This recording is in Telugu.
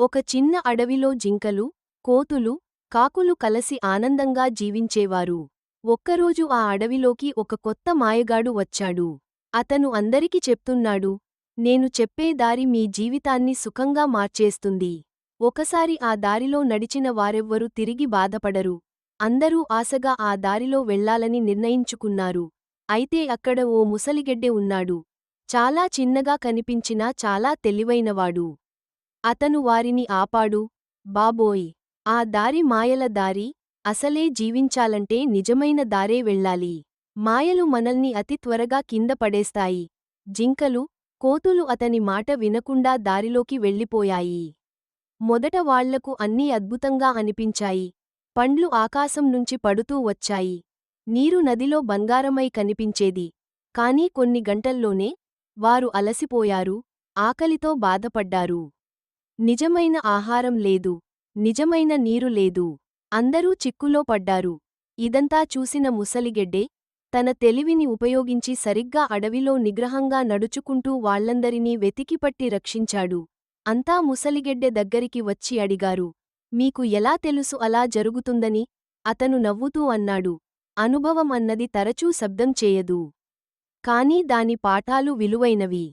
ఒక చిన్న అడవిలో జింకలు కోతులు కాకులు కలసి ఆనందంగా జీవించేవారు. ఒక్కరోజు ఆ అడవిలోకి ఒక కొత్త మాయగాడు వచ్చాడు. అతను అందరికి చెప్తున్నాడు నేను చెప్పే దారి మీ జీవితాన్ని సుఖంగా మార్చేస్తుంది. ఒకసారి ఆ దారిలో నడిచిన వారెవ్వరూ తిరిగి బాధపడరు. అందరూ ఆశగా ఆ దారిలో వెళ్ళాలని నిర్ణయించుకున్నారు. అయితే అక్కడ ఓ ముసలిగెడ్డె ఉన్నాడు. చాలా చిన్నగా కనిపించినా చాలా తెలివైనవాడు. అతను వారిని ఆపాడు. బాబోయ్! ఆ దారి మాయల దారి అసలే జీవించాలంటే నిజమైన దారే వెళ్ళాలి. మాయలు మనల్ని అతి త్వరగా కింద పడేస్తాయి. జింకలు కోతులు అతని మాట వినకుండా దారిలోకి వెళ్ళిపోయాయి. మొదట వాళ్ళకు అన్నీ అద్భుతంగా అనిపించాయి. పండ్లు ఆకాశం నుంచి పడుతూ వచ్చాయి. నీరు నదిలో బంగారమై కనిపించేది. కానీ కొన్ని గంటల్లోనే వారు అలసిపోయారు ఆకలితో బాధపడ్డారు. నిజమైన ఆహారం లేదు నిజమైన నీరు లేదు. అందరూ చిక్కులో పడ్డారు. ఇదంతా చూసిన ముసలిగెడ్డే తన తెలివిని ఉపయోగించి సరిగ్గా అడవిలో నిగ్రహంగా నడుచుకుంటూ వాళ్ళందరినీ వెతికిపట్టి రక్షించాడు. అంతా ముసలిగెడ్డె దగ్గరికి వచ్చి అడిగారు మీకు ఎలా తెలుసు అలా జరుగుతుందని అతను నవ్వుతూ అన్నాడు అనుభవం అన్నది తరచూ శబ్దం చేయదు. కాని దాని పాఠాలు విలువైనవి.